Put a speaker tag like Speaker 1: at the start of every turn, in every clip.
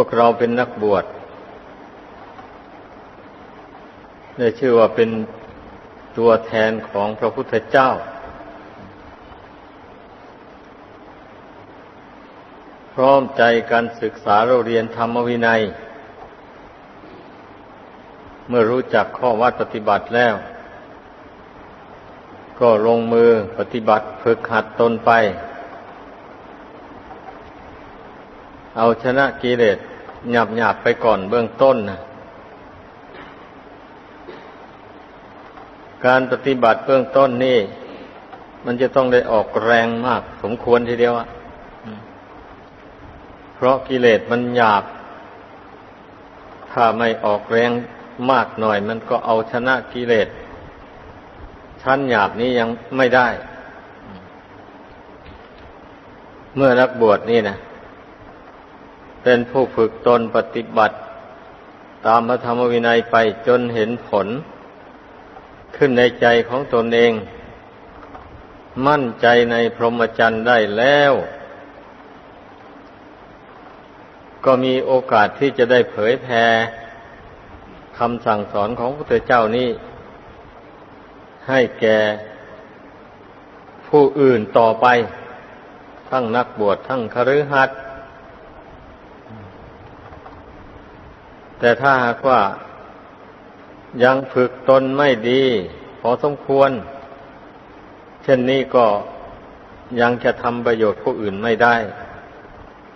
Speaker 1: วกเราเป็นนักบวชได้ชื่อว่าเป็นตัวแทนของพระพุทธเจ้า พร้อมใจการศึกษาเราเรียนธรรมวินัย เมื่อรู้จักข้อวัดปฏิบัติแล้ว ก็ลงมือปฏิบัติฝึกหัดตนไป เอาชนะกิเลสหยาบหยาบไปก่อนเบื้องต้นนะการปฏิบัติเบื้องต้นนี่ มันจะต้องได้ออกแรงมาก สมควรทีเดียวอะเพราะกิเลสมันหยาบ ถ้าไม่ออกแรงมากหน่อย มันก็เอาชนะกิเลสชั้นหยาบนี้ยังไม่ได้ เมื่อนักบวชนี่นะ เป็นผู้ฝึกตนปฏิบัติ ตามพระธรรมวินัยไปจนเห็นผล ขึ้นในใจของตนเอง มั่นใจในพรหมจรรย์ได้แล้ว ก็มีโอกาสที่จะได้เผยแผ่คำสั่งสอนของพระพุทธเจ้านี้ให้แก่ผู้อื่นต่อไป ทั้งนักบวชทั้งคฤหัสถ์ แต่ถ้าหากว่ายังฝึกตนไม่ดี พอสมควร เช่นนี้ก็ยังจะทำประโยชน์ผู้อื่นไม่ได้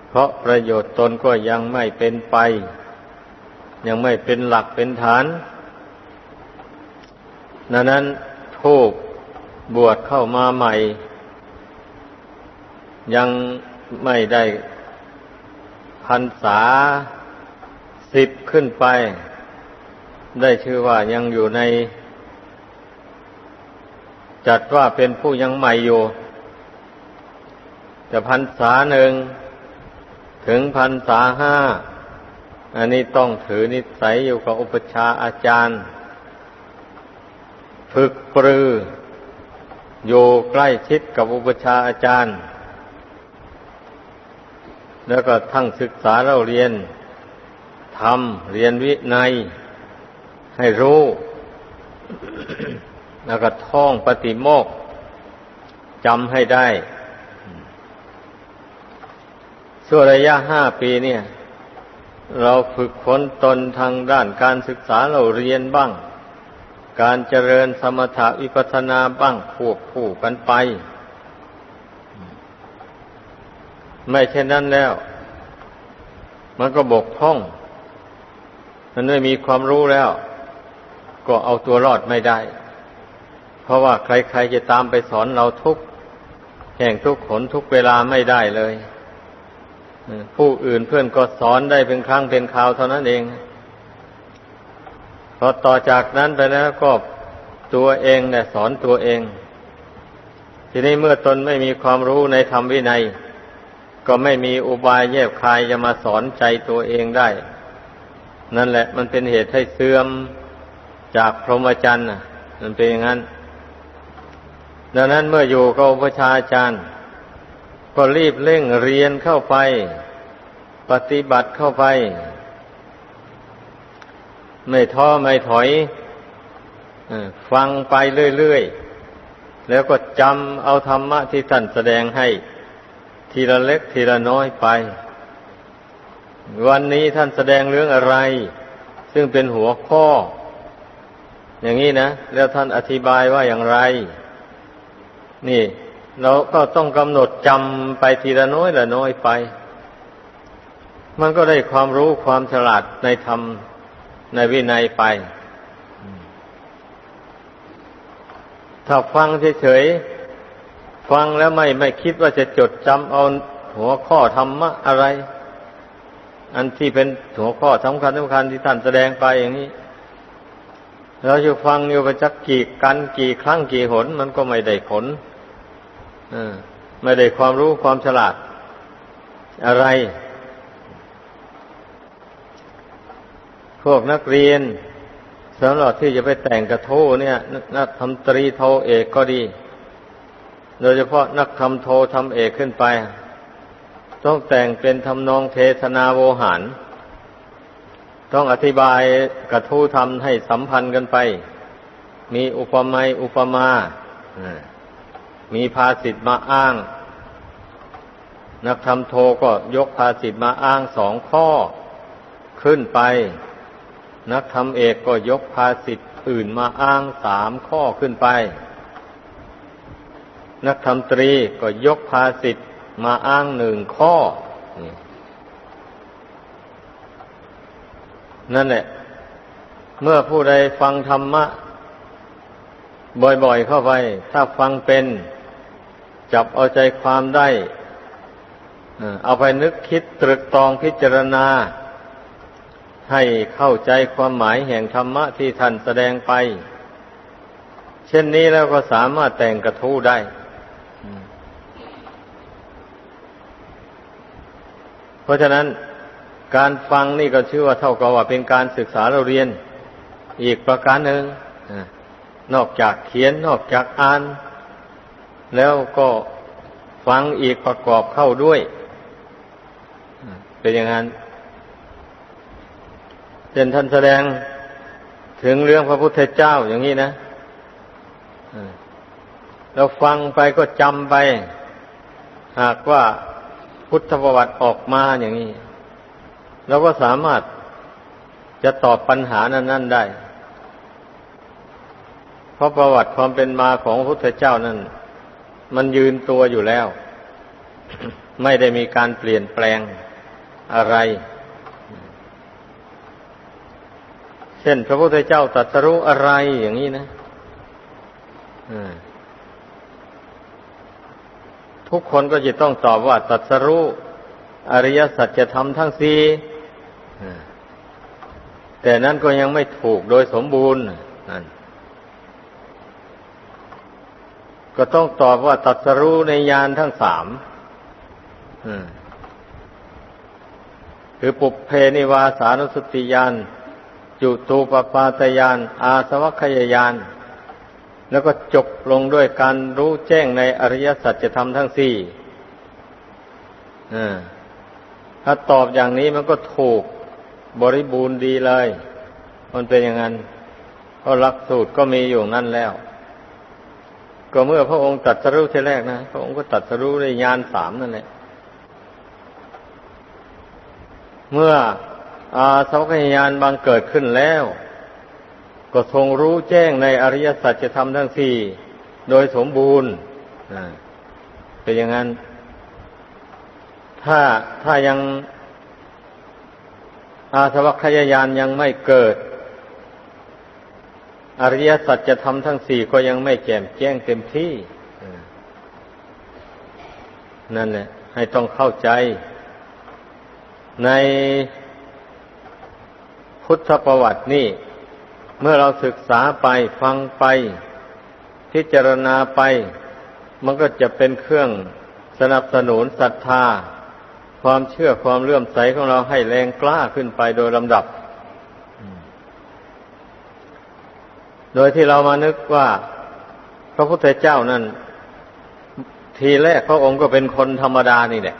Speaker 1: เพราะประโยชน์ตนก็ยังไม่เป็นไป ยังไม่เป็นหลักเป็นฐานดังนั้นผู้บวชเข้ามาใหม่ ยังไม่ได้พันษา สิบขึ้นไป ได้ชื่อว่ายังอยู่ใน จัดว่าเป็นผู้ยังใหม่อยู่แต่พันษาหนึ่งถึงพันษาห้า อันนี้ต้องถือนิสัยอยู่กับอุปชาอาจารย์ ฝึกปรืออยู่ใกล้ชิดกับอุปชาอาจารย์ แล้วก็ทั้งศึกษาเราเรียน ทำเรียนวินัย ให้รู้ แล้วก็ท่องปฏิโมกจำให้ได้ส่วนระยะห้าปีเนี่ย เราฝึกฝนตนทางด้านการศึกษาเราเรียนบ้าง การเจริญสมถะวิปัสนาบ้างควบคู่กันไป ไม่เช่นนั้นแล้ว มันก็บกพร่อง มันไม่มีความรู้แล้ว ก็เอาตัวรอดไม่ได้ เพราะว่าใครๆจะตามไปสอนเราทุกแห่งทุกขนทุกเวลาไม่ได้เลยผู้อื่นเพื่อนก็สอนได้เป็นครั้งเป็นคราวเท่านั้นเองพอต่อจากนั้นไปแล้วก็ตัวเองเนี่ยสอนตัวเอง ทีนี้เมื่อตนไม่มีความรู้ในธรรมวินัย ก็ไม่มีอุบายแยบคายจะมาสอนใจตัวเองได้ นั่นแหละ มันเป็นเหตุให้เสื่อมจากพรหมจรรย์มันเป็นอย่างนั้น ดังนั้นเมื่ออยู่กับพระชาจารย์ ก็รีบเร่งเรียนเข้าไป ปฏิบัติเข้าไป ไม่ท้อไม่ถอยฟังไปเรื่อยๆ แล้วก็จำเอาธรรมะที่ท่านแสดงให้ ทีละเล็กทีละน้อยไป วันนี้ท่านแสดงเรื่องอะไร ซึ่งเป็นหัวข้อ อย่างนี้นะ แล้วท่านอธิบายว่าอย่างไร นี่ เราก็ต้องกำหนดจำไปทีละน้อยละน้อยไป มันก็ได้ความรู้ความฉลาดในธรรมในวินัยไป ถ้าฟังเฉยๆ ฟังแล้วไม่ไม่คิดว่าจะจดจำเอาหัวข้อธรรมะอะไร อันที่เป็นหัวข้อสำคัญสำคัญที่ท่านแสดงไปอย่างนี้ เราจะฟังอยู่ไปจักกี่กันกี่ครั้งกี่หน มันก็ไม่ได้ผลไม่ได้ความรู้ความฉลาด อะไร พวกนักเรียนสำหรับที่จะไปแต่งกระโทเนี่ย นักทำตรีโทเอกก็ดี โดยเฉพาะนักทำโททำเอกขึ้นไป ต้องแต่งเป็นทำนองเทศนาโวหาร ต้องอธิบายกระทู้ทำให้สัมพันธ์กันไป มีอุปมาอุปมาอ่ามีภาษิตมาอ้าง นักธรรมโทก็ยกภาษิตมาอ้างสองข้อขึ้นไป นักธรรมเอกก็ยกภาษิตอื่นมาอ้างสามข้อขึ้นไป นักธรรมตรีก็ยกภาษิต มาอ้างหนึ่งข้อ นั่นแหละ เมื่อผู้ใดฟังธรรมะ บ่อยๆเข้าไป ถ้าฟังเป็น จับเอาใจความได้ เอาไปนึกคิดตรึกตรองพิจารณา ให้เข้าใจความหมายแห่งธรรมะที่ท่านแสดงไป เช่นนี้แล้วก็สามารถแต่งกระทู้ได้ เพ ราะฉะนั้นการฟังนี่ก็ชื่อว่าเท่ากับว่าเป็นการศึกษาเราเรียนอีกประการหนึ่งนอกจากเขียนนอกจากอ่าน แล้วก็ฟังอีกประกอบเข้าด้วย เป็นอย่างนั้นเช่นท่านแสดงถึงเรื่องพระพุทธเจ้าอย่างนี้นะเราฟังไปก็จำไป หากว่า พุทธประวัติออกมาอย่างนี้เราก็สามารถจะตอบปัญหานั้น ๆ ได้ เพราะประวัติความเป็นมาของพระพุทธเจ้านั้น มันยืนตัวอยู่แล้ว ไม่ได้มีการเปลี่ยนแปลงอะไร เช่นพระพุทธเจ้าตรัสรู้อะไรอย่างนี้นะ ทุกคนก็จะต้องตอบว่าตัสรู้อริยสัจธรรมทั้งสี่แต่นั้นก็ยังไม่ถูกโดยสมบูรณ์นั่นก็ต้องตอบว่าตัดสรู้ในยานทั้งสามคือปุเพนิวาสานุสติยานจุตูปปาตยานอาสวัคยายาน แล้วก็จบลงด้วยการรู้แจ้งในอริยสัจธรรมทั้งสี่ถ้าตอบอย่างนี้มันก็ถูกบริบูรณ์ดีเลย มันเป็นอย่างนั้นเพราะหลักสูตรก็มีอยู่นั่นแล้ว ก็เมื่อพระองค์ตัดสรู้ทีแรกนะ พระองค์ก็ตัดสรู้ในญาณสามนั่นแหละ เมื่ออาสวัคยานบางเกิดขึ้นแล้ว ก็ทรงรู้แจ้งในอริยสัจธรรมทั้งสี่โดยสมบูรณ์เป็นอย่างนั้น ถ้าถ้ายังอาสวัคยายานยังไม่เกิด อริยสัจจะทำทั้งสี่ก็ยังไม่แจ่มแจ้งเต็มที่นั่นแหละ ให้ต้องเข้าใจ ในพุทธประวัตินี่ เมื่อเราศึกษาไปฟังไป พิจารณาไป มันก็จะเป็นเครื่องสนับสนุนศรัทธา ความเชื่อความเลื่อมใสของเราให้แรงกล้าขึ้นไปโดยลำดับ โดยที่เรามานึกว่า พระพุทธเจ้านั้นทีแรกพระองค์ก็เป็นคนธรรมดานี่แหละ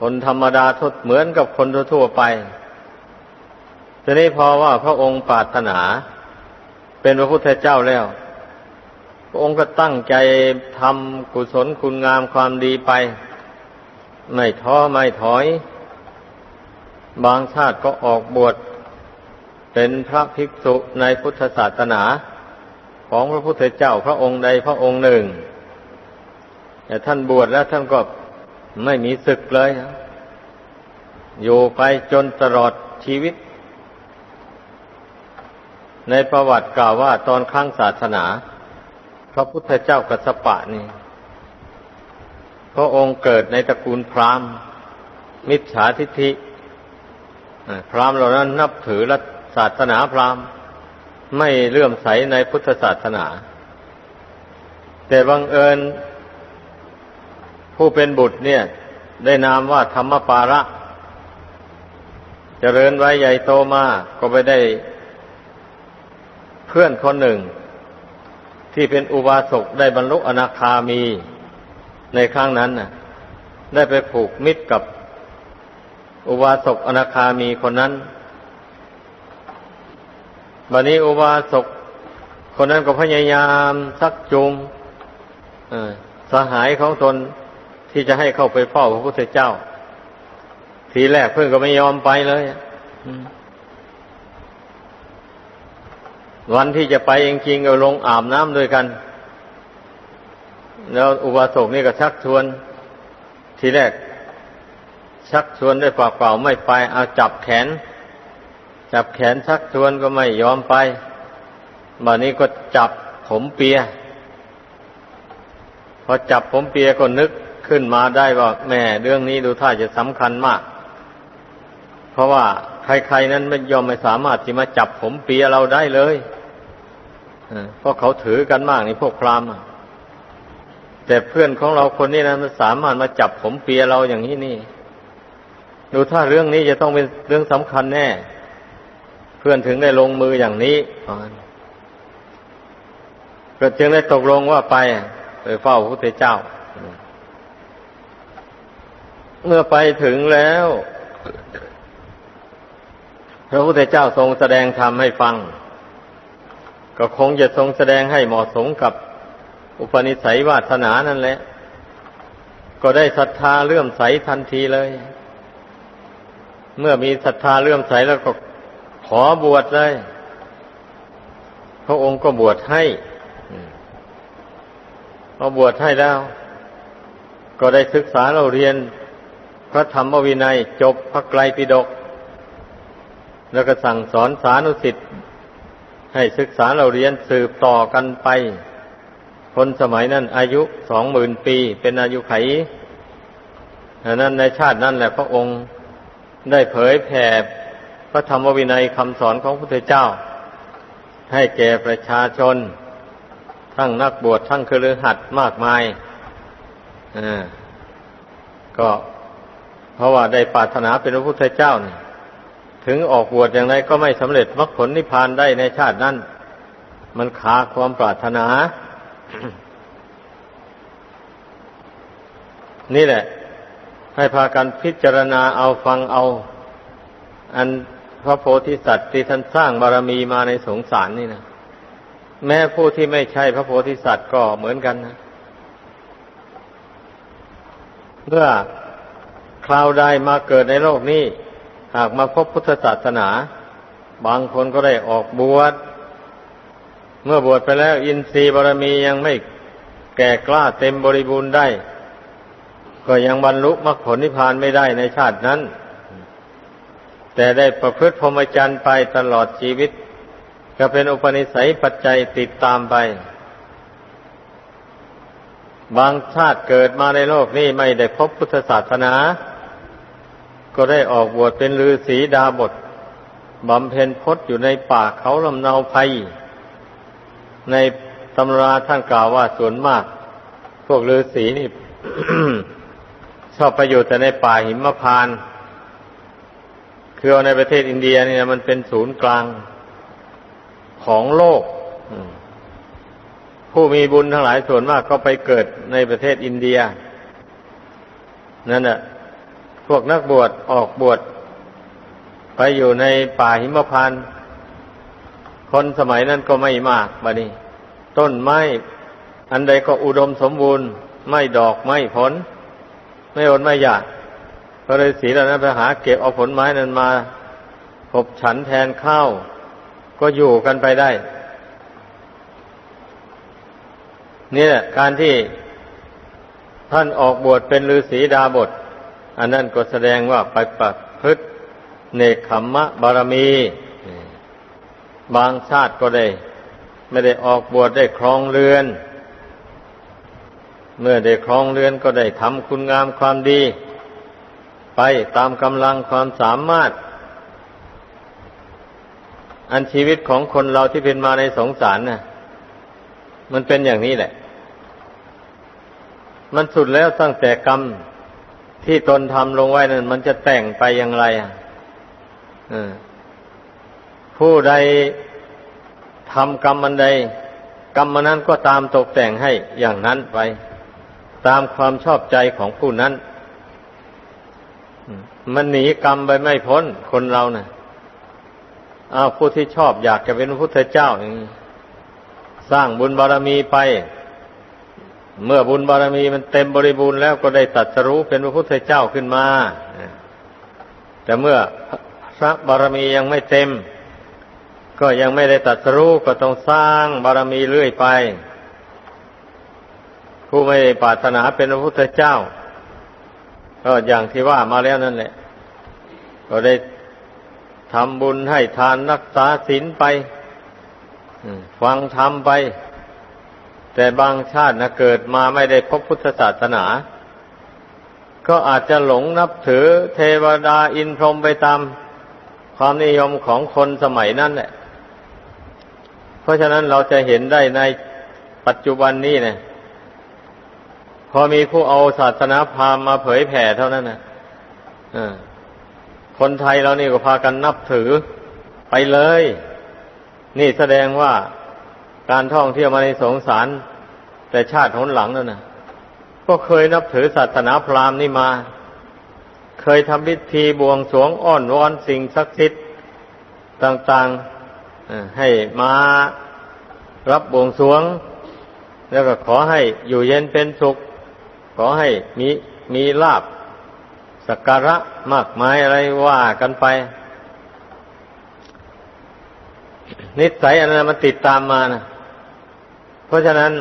Speaker 1: คนธรรมดาทดเหมือนกับคนทั่วไป ทีนี้พอว่าพระองค์ปรารถนา เป็นพระพุทธเจ้าแล้ว พระองค์ก็ตั้งใจทำกุศลคุณงามความดีไป ไม่ท้อไม่ถอย บางชาติก็ออกบวชเป็นพระภิกษุในพุทธศาสนาของพระพุทธเจ้าพระองค์ใดพระองค์หนึ่งแต่ท่านบวชแล้วท่านก็ไม่มีศึกเลย อยู่ไปจนตลอดชีวิต ในประวัติกล่าวว่าตอนครั้งศาสนา พระพุทธเจ้ากัสปะนี่ พระองค์เกิดในตระกูลพราหมณ์ มิจฉาทิฏฐิพราหมณ์เหล่านั้นนับถือรัศาสนาพราหมณ์ ไม่เลื่อมใสในพุทธศาสนา แต่บังเอิญ ผู้เป็นบุตรเนี่ย ได้นามว่าธรรมปาระเจริญไว้ใหญ่โตมากก็ไปได้ พื่อนคนหนึ่ง ที่เป็นอุบาสกได้บรรลุอนาคามีในครั้งนั้นน่ะ ได้ไปผูกมิตรกับอุบาสกอนาคามีคนนั้นบัดนี้อุบาสกคนนั้นก็พยายามซักจูงสหายของตนที่จะให้เข้าไปเฝ้าพระพุทธเจ้า ทีแรกเพื่อนก็ไม่ยอมไปเลยอืม วันที่จะไปจริงๆก็ลงอาบน้ำด้วยกัน แล้วอุบาสกนี่ก็ชักชวน ทีแรก ชักชวนด้วยปากเปล่าไม่ไป เอาจับแขน จับแขนชักชวนก็ไม่ยอมไปบัดนี้ก็จับผมเปีย พอจับผมเปียก็นึกขึ้นมาได้ว่าแม่เรื่องนี้ดูท่าจะสำคัญมาก เพราะว่า ใครๆนั้นไม่ยอมไม่สามารถที่มาจับผมเปียเราได้เลยเออเพราะเขาถือกันมากนี่พวกพราหมณ์แต่เพื่อนของเราคนนี้นะมันสามารถมาจับผมเปียเราอย่างนี้นี่ดูถ้าเรื่องนี้จะต้องเป็นเรื่องสำคัญแน่ เพื่อนถึงได้ลงมืออย่างนี้ก็จึงได้ตกลงว่าไปไปเฝ้าพระพุทธเจ้า เมื่อไปถึงแล้ว พระพุทธเจ้าทรงแสดงธรรมให้ฟัง ก็คงจะทรงแสดงให้เหมาะสมกับอุปนิสัยวาสนานั่นแหละ ก็ได้ศรัทธาเลื่อมใสทันทีเลย เมื่อมีศรัทธาเลื่อมใสแล้วก็ขอบวชเลย พระองค์ก็บวชให้พอบวชให้แล้ว ก็ได้ศึกษาเราเรียน พระธรรมวินัยจบพระไกรปิฎก แล้วก็สั่งสอนสานุสิทธิ์ให้ศึกษาเราเรียนสืบต่อกันไป คนสมัยนั้นอายุสองหมื่นปี เป็นอายุไขดังนั้นในชาตินั้นแหละพระองค์ได้เผยแผ่พระธรรมวินัยคำสอนของพระพุทธเจ้า ให้แก่ประชาชน ทั้งนักบวชทั้งคือหัดมากมายอ่าก็เพราะว่าได้ปรารถนาเป็นพระพุทธเจ้านี่ ถึงออกบวชอย่างไรก็ไม่สำเร็จมรรคผลนิพพานได้ในชาตินั้น มันขาความปรารถนา นี่แหละ ให้พากันพิจารณาเอาฟังเอา อันพระโพธิสัตว์ที่ท่านสร้างบารมีมาในสงสารนี่นะแม้ผู้ที่ไม่ใช่พระโพธิสัตว์ก็เหมือนกันนะเมื่อคราวใดมาเกิดในโลกนี้ หากมาพบพุทธศาสนา บางคนก็ได้ออกบวชเมื่อบวชไปแล้ว อินทรีย์บารมียังไม่แก่กล้าเต็มบริบูรณ์ได้ ก็ยังบรรลุมรรคผลนิพพานไม่ได้ในชาตินั้น แต่ได้ประพฤติพรหมจรรย์ไปตลอดชีวิต ก็เป็นอุปนิสัยปัจจัยติดตามไป บางชาติเกิดมาในโลกนี้ไม่ได้พบพุทธศาสนา ก็ได้ออกบวชเป็นฤาษีดาบทบำเพ็ญพจน์อยู่ในป่าเขาลำเนาภัยในตำราท่านกล่าวว่าส่วนมาก พวกฤาษีนี่ ชอบไปอยู่แต่ในป่าหิมพานคือในประเทศอินเดียเนี่นะมันเป็นศูนย์กลางของโลก ผู้มีบุญทั้งหลายส่วนมากก็ไปเกิดในประเทศอินเดีย นั่นแหละ พวกนักบวชออกบวชไปอยู่ในป่าหิมพานต์คนสมัยนั้นก็ไม่มากบะนี้ต้นไม้อันใดก็อุดมสมบูรณ์ ไม่ดอกไม่ผล ไม่อดไม่อยากพระฤาษีเหล่านั้นไปหาเก็บเอาผลไม้นั้นมาพบฉันแทนข้าว ก็อยู่กันไปได้นี่แหละการที่ท่านออกบวชเป็นฤาษีดาบท อันนั้นก็แสดงว่าไปประพฤติเนคขมมะบารมี บางชาติก็ได้ ไม่ได้ออกบวชได้ครองเรือน เมื่อได้ครองเรือนก็ได้ทำคุณงามความดี ไปตามกำลังความสามารถ อันชีวิตของคนเราที่เป็นมาในสงสารน่ะ มันเป็นอย่างนี้แหละ มันสุดแล้วตั้งแต่กรรม ที่ตนทำลงไว้นั้นมันจะแต่งไปอย่างไรอะผู้ใดทำกรรมมันใด กรรมนั้นก็ตามตกแต่งให้อย่างนั้นไป ตามความชอบใจของผู้นั้น มันหนีกรรมไปไม่พ้นคนเรานะ่ะอาผู้ที่ชอบอยากจะเป็นพระพุทธเจ้าอย่างนี้สร้างบุญบารมีไป เมื่อบุญบารมีมันเต็มบริบูรณ์แล้วก็ได้ตรัสรู้เป็นพระพุทธเจ้าขึ้นมา แต่เมื่อพระบารมียังไม่เต็ม ก็ยังไม่ได้ตรัสรู้ก็ต้องสร้างบารมีเรื่อยไป ผู้ไม่ได้ปรารถนาเป็นพระพุทธเจ้า ก็อย่างที่ว่ามาแล้วนั่นแหละ ก็ได้ทำบุญให้ทานรักษาศีลไป ฟังธรรมไป แต่บางชาตินะเกิดมาไม่ได้พบพุทธศาสนา ก็อาจจะหลงนับถือเทวดาอินพรหมไปตามความนิยมของคนสมัยนั้นแหละ เพราะฉะนั้นเราจะเห็นได้ในปัจจุบันนี้เนี่ยพอมีผู้เอาศาสนาพราหมณ์มาเผยแผ่เท่านั้นนะคนไทยเรานี่ก็พากันนับถือไปเลย นี่แสดงว่า การท่องเที่ยวมาในสงสาร แต่ชาติหนหลังนั่นนะก็เคยนับถือศาสนาพราหมณ์นี่มา เคยทำพิธีบวงสรวงอ้อนวอนสิ่งศักดิ์สิทธิ์ต่างๆให้มารับบวงสรวง แล้วก็ขอให้อยู่เย็นเป็นสุข ขอให้มีมีลาบสักการะมากมายอะไรว่ากันไป นิสัยอันนั้นมันติดตามมานะ เพราะฉะนั้น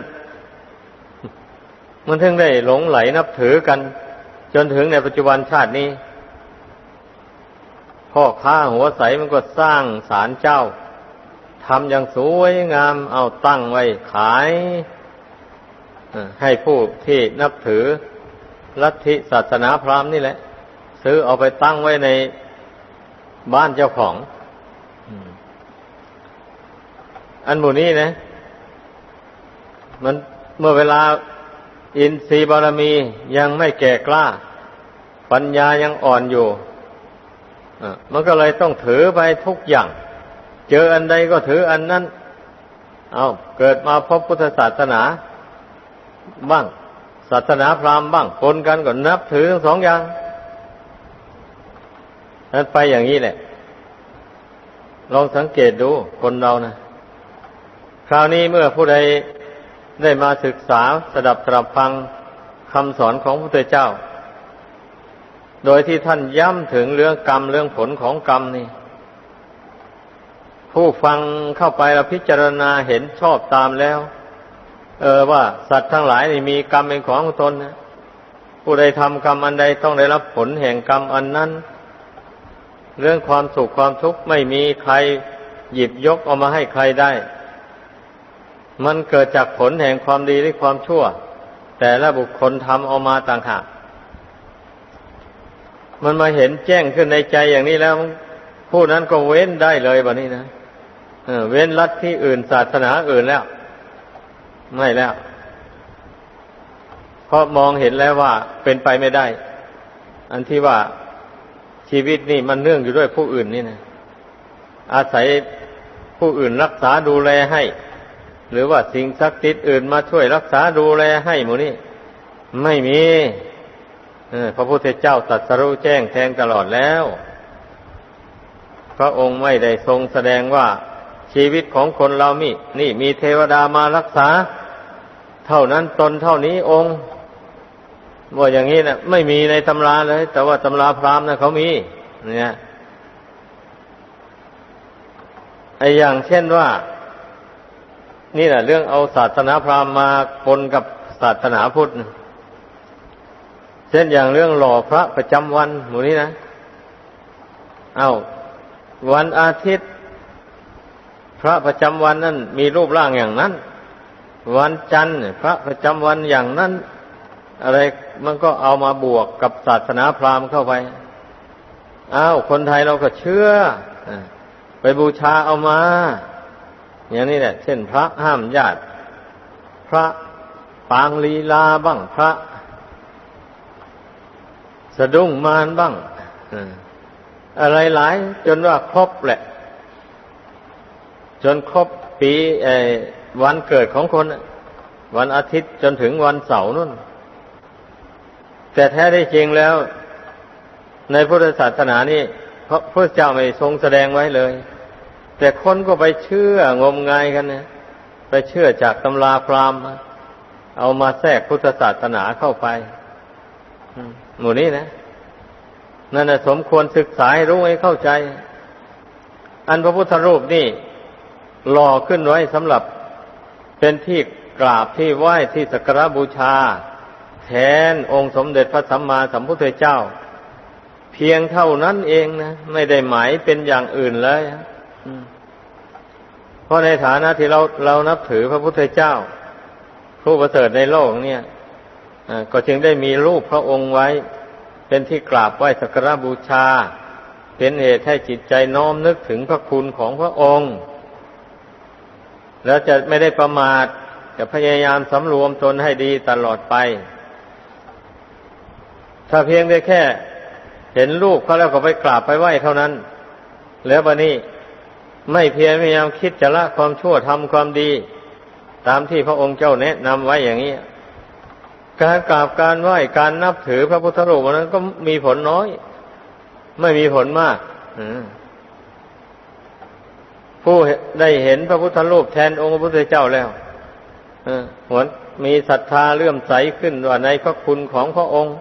Speaker 1: มันถึงได้หลงไหลนับถือกัน จนถึงในปัจจุบันชาตินี้ พ่อค้าหัวใสมันก็สร้างศาลเจ้าทำอย่างสวยงามเอาตั้งไว้ขายให้ผู้ที่นับถือลัทธิศาสนาพราหมณ์นี่แหละ ซื้อเอาไปตั้งไว้ในบ้านเจ้าของ อันหมู่นี้นะ มันเมื่อเวลาอินทรีย์บารมียังไม่แก่กล้า ปัญญายังอ่อนอยู่มันก็เลยต้องถือไปทุกอย่าง เจออันใดก็ถืออันนั้น เอาเกิดมาพบพุทธศาสนา บ้าง ศาสนาพราหมณ์บ้างปนกันก็นับถือทั้งสองอย่างนั้นไปอย่างนี้แหละ ลองสังเกตดูคนเรานะคราวนี้เมื่อผู้ใด ได้มาศึกษาสดับตรับฟังคำสอนของพระพุทธเจ้า โดยที่ท่านย้ำถึงเรื่องกรรมเรื่องผลของกรรมนี่ผู้ฟังเข้าไปแล้วพิจารณาเห็นชอบตามแล้ว เออว่าสัตว์ทั้งหลายนี่มีกรรมเป็นของตนนะผู้ใดทำกรรมอันใดต้องได้รับผลแห่งกรรมอันนั้น เรื่องความสุขความทุกข์ไม่มีใครหยิบยกเอามาให้ใครได้ มันเกิดจากผลแห่งความดีหรือความชั่ว แต่ละบุคคลทำเอามาต่างหากมันมาเห็นแจ้งขึ้นในใจอย่างนี้แล้ว ผู้นั้นก็เว้นได้เลยแบบนี้นะเเว้นลัทธิอื่นศาสนาอื่นแล้ว ไม่แล้วเพราะมองเห็นแล้วว่าเป็นไปไม่ได้ อันที่ว่าชีวิตนี่มันเนื่องอยู่ด้วยผู้อื่นนี่นะอาศัยผู้อื่นรักษาดูแลให้ หรือว่าสิ่งศักดิ์สิทธิ์อื่นมาช่วยรักษาดูแลให้หมูนี่ไม่มีพระพุทธเจ้าตรัสรู้แจ้งแทงตลอดแล้ว พระองค์ไม่ได้ทรงแสดงว่าชีวิตของคนเรามี นี่มีเทวดามารักษา เท่านั้นตนเท่านี้องค์ว่าอย่างนี้นะไม่มีในตำราเลย แต่ว่าตำราพราหมณ์นะเขามี เนี่ยไออย่างเช่นว่า นี่แหละเรื่องเอาศาสนาพราหมณ์มาปนกับศาสนาพุทธเช่นอย่างเรื่องหล่อพระประจำวันหมู่นี้นะ เอาวันอาทิตย์ พระประจำวันนั้นมีรูปร่างอย่างนั้น วันจันทร์พระประจำวันอย่างนั้น อะไรมันก็เอามาบวกกับศาสนาพราหมณ์เข้าไปอ้าวคนไทยเราก็เชื่อไปบูชาเอามา อย่างนี้แหละ เช่นพระห้ามญาติ พระปางลีลาบ้างพระ สะดุ้งมารบ้างอะไรหลาย จนว่าครบแหละ จนครบปีวันเกิดของคน วันอาทิตย์จนถึงวันเสาร์นู่น แต่แท้ได้จริงแล้ว ในพุทธศาสนานี่พระพุทธเจ้าไม่ทรงแสดงไว้เลย แต่คนก็ไปเชื่องมงายกันนะไปเชื่อจากตำราพราหมณ์เอามาแทรกพุทธศาสนาเข้าไปหมู่นี้นะนั่นสมควรศึกษาให้รู้ให้เข้าใจ อันพระพุทธรูปนี่หล่อขึ้นไว้สำหรับเป็นที่กราบที่ไหว้ที่สักการบูชา แทนองค์สมเด็จพระสัมมาสัมพุทธเจ้า เพียงเท่านั้นเองนะ ไม่ได้หมายเป็นอย่างอื่นเลย เพราะในฐานะที่เราเรานับถือพระพุทธเจ้า ผู้ประเสริฐในโลกเนี่ยก็จึงได้มีรูปพระองค์ไว้ เป็นที่กราบไหว้สักการบูชา เป็นเหตุให้จิตใจน้อมนึกถึงพระคุณของพระองค์ แล้วจะไม่ได้ประมาทจะพยายามสำรวมตนให้ดีตลอดไป ถ้าเพียงได้แค่ เห็นรูปเขาแล้วก็ไปกราบไปไหว้เท่านั้น แล้วบันนี้ ไม่เพียรพยายามคิดจะละความชั่วทำความดี ตามที่พระองค์เจ้าแนะนำไว้อย่างนี้ การกราบการไหว้การนับถือพระพุทธรูปนั้นก็มีผลน้อย ไม่มีผลมากผู้ได้เห็นพระพุทธรูปแทนองค์พระพุทธเจ้าแล้วหวนมีศรัทธาเลื่อมใสขึ้นว่าในพระคุณของพระองค์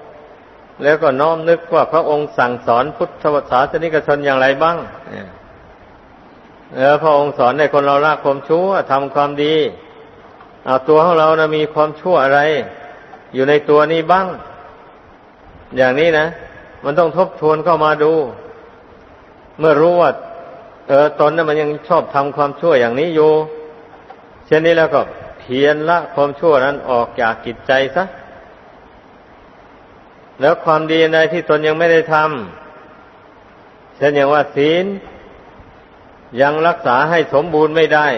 Speaker 1: แล้วก็น้อมนึกว่าพระองค์สั่งสอนพุทธศาสนิกชนอย่างไรบ้าง เออพระองค์สอนให้คนเราละความชั่วทำความดีเอาตัวของเรานะมีความชั่วอะไร อยู่ในตัวนี้บ้าง อย่างนี้นะ มันต้องทบทวนเข้ามาดู เมื่อรู้ว่าเออตนนั้นมันยังชอบทำความชั่วอย่างนี้อยู่เช่นนี้แล้วก็เพียรละความชั่วนั้นออกจากกิจใจซะแล้วความดีในที่ตนยังไม่ได้ทำเช่นอย่างว่าศีล ยังรักษาให้สมบูรณ์ไม่ได้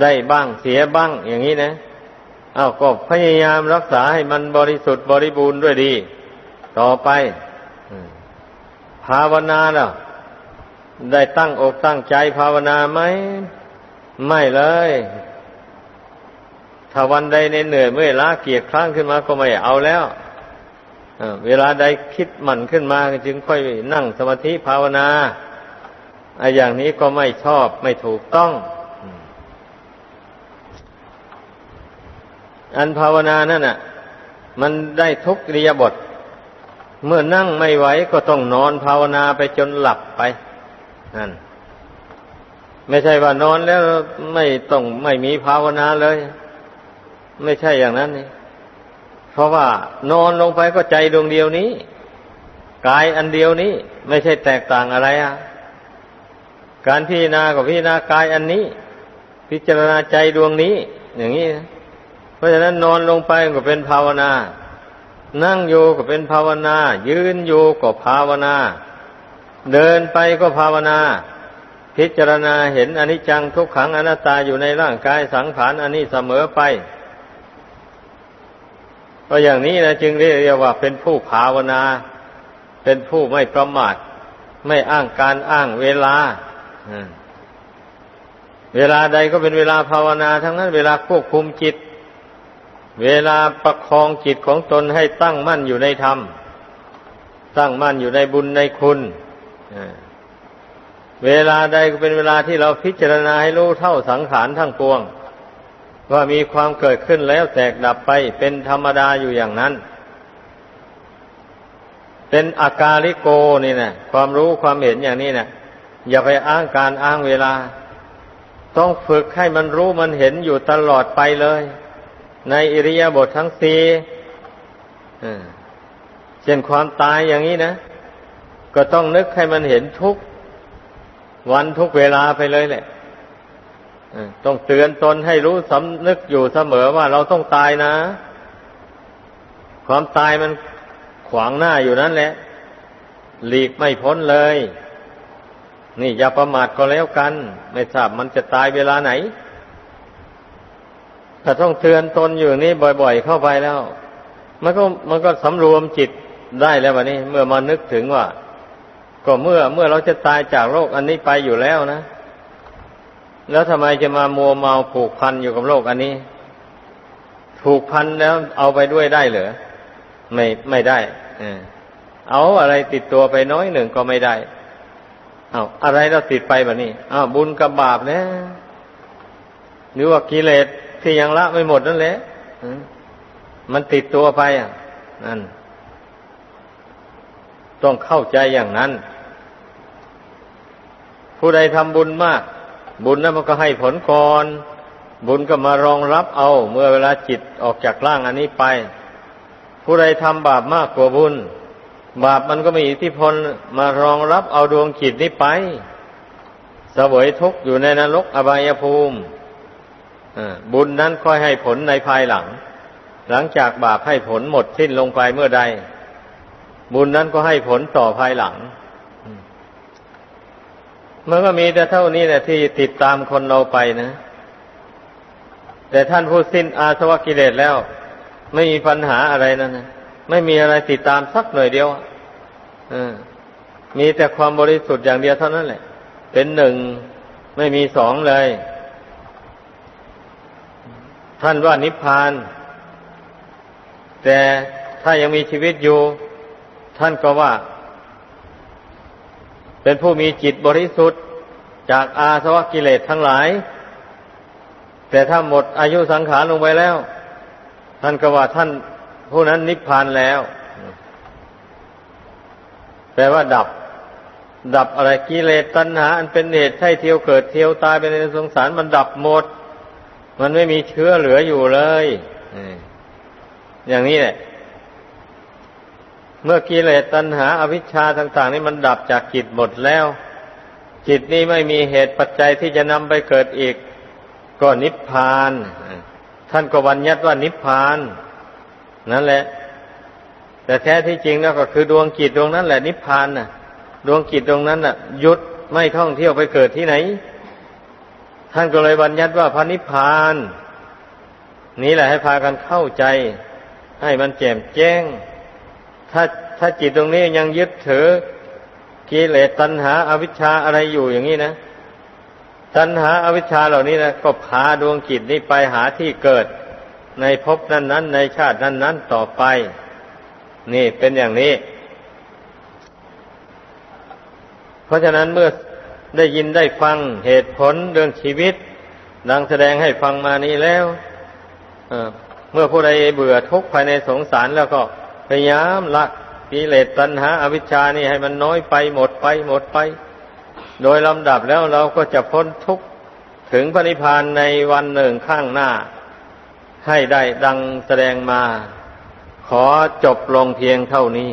Speaker 1: ได้บ้างเสียบ้าง อย่างนี้นะอา้าวก็พยายามรักษาให้มันบริสุทธิ์บริบูรณ์ด้วยดี ต่อไปภาวนาเนาะได้ตั้งอกตั้งใจภาวนาไหมไม่เลย ถ้าวันใดในเหนื่อยเมื่อยล้าเกียจครั้งขึ้นมาก็ไม่เอาแล้วเวลาใดคิดหมั่นขึ้นมาจึงค่อยนั่งสมาธิภาวนา อ้อย่างนี้ก็ไม่ชอบไม่ถูกต้อง อันภาวนานั่นน่ะ มันได้ทุกเรียบท เมื่อนั่งไม่ไหวก็ต้องนอนภาวนาไปจนหลับไปนั่นไม่ใช่ว่านอนแล้วไม่ต้องไม่มีภาวนาเลย ไม่ใช่อย่างนั้นนี่เพราะว่านอนลงไปก็ใจดวงเดียวนี้ กายอันเดียวนี้ ไม่ใช่แตกต่างอะไรอะ การพิจารณากับพิจารณากายอันนี้ พิจารณาใจดวงนี้ อย่างนี้ เพราะฉะนั้นนอนลงไปก็เป็นภาวนา นั่งโยก็เป็นภาวนา ยืนโยก็ภาวนา เดินไปก็ภาวนา พิจารณาเห็นอนิจจังทุกขังอนัตตาอยู่ในร่างกายสังขารอันนี้เสมอไปก็อย่างนี้นะจึงเรียกว่าเป็นผู้ภาวนา เป็นผู้ไม่ประมาท ไม่อ้างการอ้างเวลา เวลาใดก็เป็นเวลาภาวนา ทั้งนั้น เวลาควบคุมจิต เวลาประคองจิตของตนให้ตั้งมั่นอยู่ในธรรม ตั้งมั่นอยู่ในบุญในคุณเวลาใดก็เป็นเวลาที่เราพิจารณาให้รู้เท่าสังขารทั้งปวง ว่ามีความเกิดขึ้นแล้วแตกดับไปเป็นธรรมดาอยู่อย่างนั้น เป็นอากาลิโกนี่นะความรู้ความเห็นอย่างนี้นะ อย่าไปอ้างการอ้างเวลา ต้องฝึกให้มันรู้มันเห็นอยู่ตลอดไปเลย ในอิริยาบถททั้งสี่เช่นความตายอย่างนี้นะ ก็ต้องนึกให้มันเห็นทุกวันทุกเวลาไปเลยแหละต้องเตือนตนให้รู้สำนึกอยู่เสมอว่าเราต้องตายนะ ความตายมันขวางหน้าอยู่นั่นแหละ หลีกไม่พ้นเลย นี่อย่าประมาทก็แล้วกัน ไม่ทราบมันจะตายเวลาไหน ถ้าต้องเตือนตนอยู่นี่บ่อยๆเข้าไปแล้ว มันก็มันก็สำรวมจิตได้แล้ววันนี้ เมื่อมานึกถึงว่า ก็เมื่อเมื่อเราจะตายจากโลกอันนี้ไปอยู่แล้วนะ แล้วทำไมจะมามัวเมาผูกพันอยู่กับโลกอันนี้ ผูกพันแล้วเอาไปด้วยได้เหรอไม่ไม่ได้ เอาอะไรติดตัวไปน้อยหนึ่งก็ไม่ได้ อาอะไรเราติดไปแบบนี้อ้าวบุญกับบาปนะหรือว่ากิเลสที่ยังละไม่หมดนั่นแหละมมันติดตัวไปอะนั่น ต้องเข้าใจอย่างนั้น ผู้ใดทำบุญมาก บุญนั้นมันก็ให้ผลก่อนบุญก็มารองรับเอา เมื่อเวลาจิตออกจากร่างอันนี้ไป ผู้ใดทำบาปมากกว่าบุญ บาปมันก็มีอิทธิพลมารองรับเอาดวงจิตนี้ไปเสวยทุกข์อยู่ในนรกอบายภูมิบุญนั้นค่อยให้ผลในภายหลัง หลังจากบาปให้ผลหมดสิ้นลงไปเมื่อใด บุญนั้นก็ให้ผลต่อภายหลังมันก็มีแต่เท่านี้แหละที่ติดตามคนเราไปนะ แต่ท่านผู้สิ้นอาสวะกิเลสแล้ว ไม่มีปัญหาอะไรนั่นนะ ไม่มีอะไรติดตามสักหน่อยเดียวอมีแต่ความบริสุทธิ์อย่างเดียวเท่านั้นแหละ เป็นหนึ่งไม่มีสองเลย ท่านว่านิพพาน แต่ถ้ายังมีชีวิตอยู่ ท่านก็ว่า เป็นผู้มีจิตบริสุทธิ์จากอาสวะกิเลสทั้งหลาย แต่ถ้าหมดอายุสังขารลงไปแล้ว ท่านก็ว่าท่าน ผู้นั้นนิพพานแล้ว แปลว่าดับ ดับอะไรกิเลสตัณหา อันเป็นเหตุให้เที่ยวเกิดเที่ยวตายไปในสงสารมันดับหมด มันไม่มีเชื้อเหลืออยู่เลยอย่างนี้แหละเมื่อกิเลสตัณหาอาวิชชาต่าง ๆ นี่มันดับจากจิตหมดแล้ว จิตนี้ไม่มีเหตุปัจจัยที่จะนำไปเกิดอีก ก็นิพพาน ท่านก็บัญญัติว่านิพพาน นั่นแหละ แต่แท้ที่จริงแล้วก็คือดวงจิตดวงนั้นแหละนิพพานน่ะ ดวงจิตดวงนั้นน่ะหยุดไม่ท่องเที่ยวไปเกิดที่ไหน ท่านก็เลยบัญญัติว่าพระนิพพาน นี่แหละให้พากันเข้าใจ ให้มันแจ่มแจ้ง ถ้าถ้าจิตตรงนี้ยังยึดถือกิเลสตัณหาอาวิชชาอะไรอยู่อย่างนี้นะตัณหาอาวิชชาเหล่านี้นะก็พาดวงจิตนี้ไปหาที่เกิด ในภพนั้นนั้นในชาตินั้นนั้นต่อไป นี่เป็นอย่างนี้ เพราะฉะนั้นเมื่อได้ยินได้ฟังเหตุผลเรื่องชีวิต ดังแสดงให้ฟังมานี้แล้วเเมื่อผู้ใดเบื่อทุกข์ภายในสงสารแล้วก็พยายามละกิเลสตัณหาอาวิชชานี่ให้มันน้อยไปหมดไปหมดไป โดยลำดับแล้วเราก็จะพ้นทุกข์ถึงพระนิพพานในวันหนึ่งข้างหน้า ให้ได้ดังแสดงมา ขอจบลงเพียงเท่านี้